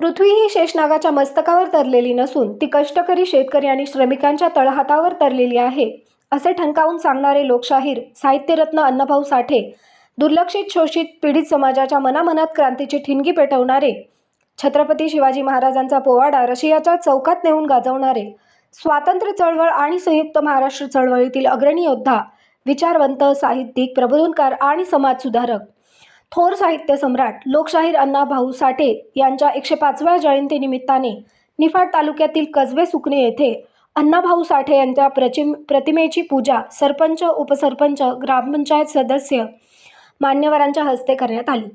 पृथ्वी ही शेषनागाच्या मस्तकावर तरलेली नसून ती कष्टकरी शेतकरी आणि श्रमिकांच्या तळहातावर तरलेली आहे असे ठणकावून सांगणारे लोकशाहीर साहित्यरत्न अण्णाभाऊ साठे दुर्लक्षित शोषित पीडित समाजाच्या मनामनात क्रांतीची ठिणगी पेटवणारे छत्रपती शिवाजी महाराजांचा पोवाडा रशियाच्या चौकात नेऊन गाजवणारे स्वातंत्र्य चळवळ आणि संयुक्त महाराष्ट्र चळवळीतील अग्रणी योद्धा विचारवंत साहित्यिक प्रबोधनकार आणि समाजसुधारक थोर साहित्य सम्राट लोकशाहीर अण्णा भाऊ साठे यांच्या एकशे पाचव्या जयंतीनिमित्ताने निफाड तालुक्यातील कसबे सुकणे येथे अण्णाभाऊ साठे यांच्या प्रचिम प्रतिमेची पूजा सरपंच उपसरपंच ग्रामपंचायत सदस्य मान्यवरांच्या हस्ते करण्यात आली.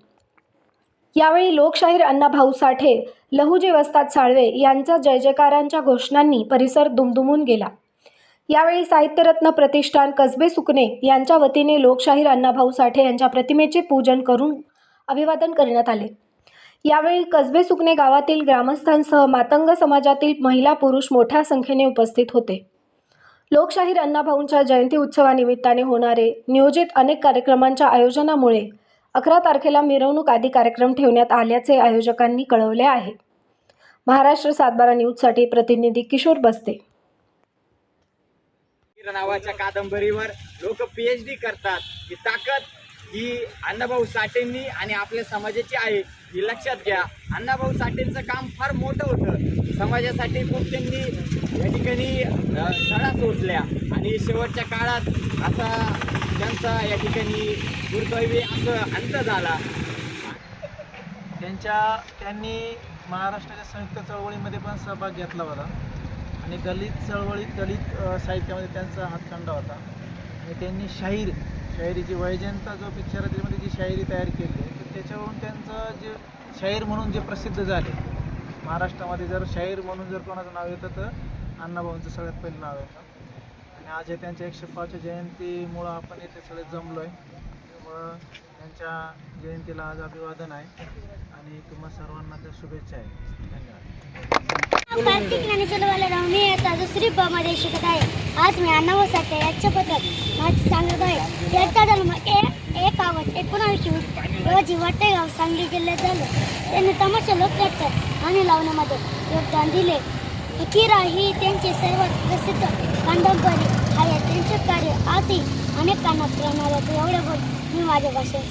यावेळी लोकशाहीर अण्णाभाऊ साठे लहुजी वस्ताद साळवे यांचा जय जयकारांच्या घोषणांनी परिसर दुमदुमून गेला. यावेळी साहित्यरत्न प्रतिष्ठान कसबे सुकणे यांच्या वतीने लोकशाहीर अण्णाभाऊ साठे यांच्या प्रतिमेचे पूजन करून अभिवादन करण्यात आले. यावेळी कसबे सुकणे गावातील ग्रामस्थांसह मातंग समाजातील महिला पुरुष मोठ्या संख्येने उपस्थित होते. लोकशाहीर अण्णाभाऊंच्या जयंती उत्सवानिमित्ताने होणारे नियोजित अनेक कार्यक्रमांच्या आयोजनामुळे अकरा तारखेला मिरवणूक आदी कार्यक्रम ठेवण्यात आल्याचे आयोजकांनी कळवले आहे. महाराष्ट्र सातबारा न्यूजसाठी प्रतिनिधी किशोर बस्ते. नावाच्या कादंबरीवर लोक पीएच डी करतात. ही ताकद ही अण्णाभाऊ साठेंनी आणि आपल्या समाजाची आहे ही लक्षात घ्या. अण्णाभाऊ साठेंचं काम फार मोठं होतं. समाजासाठी खूप त्यांनी या ठिकाणी अ, सडा आणि शेवटच्या काळात असा त्यांचा या ठिकाणी दुर्दैवी असं अंत झाला. त्यांच्या त्यांनी महाराष्ट्राच्या संयुक्त चळवळीमध्ये पण सहभाग घेतला होता. आणि दलित चळवळीत दलित साहित्यामध्ये त्यांचा हातखंडा होता. आणि त्यांनी शाहीर शाहिरीची वैजयंता जो पिक्चर आहे त्याच्यामध्ये जी शायरी तयार केली आहे तर त्याच्यावरून त्यांचं जे शाहीर म्हणून जे प्रसिद्ध झाले महाराष्ट्रामध्ये जर शाहीर म्हणून जर कोणाचं नाव येतं तर अण्णाभाऊंचं सगळ्यात पहिलं नाव येतं आणि आज हे त्यांच्या एकशे पाचच्या जयंतीमुळं आपण इथे सगळे जमलो आहे त्यामुळं त्यांच्या जयंतीला आज अभिवादन आहे. आणि तुम्हा सर्वांना त्या शुभेच्छा आहे धन्यवाद. दुसरी ब मध्ये शिकत आहे. आज मी अण्णाभाऊसाठी याच्याबद्दल माहिती सांगत आहे. याचा जन्म ए एक आवाज एकोणावीसशे रोजी वाटेगाव सांगली जिल्ह्यात झाले. त्यांनी तमाशा लोकनाट्य आणि लावण्यामध्ये योगदान दिले. फकीरा ही त्यांची सर्वात प्रसिद्ध कादंबरी आहे. त्यांचे कार्य आधी अनेकांना प्रेरणा देते एवढे बोल मी माझ्या भाषेत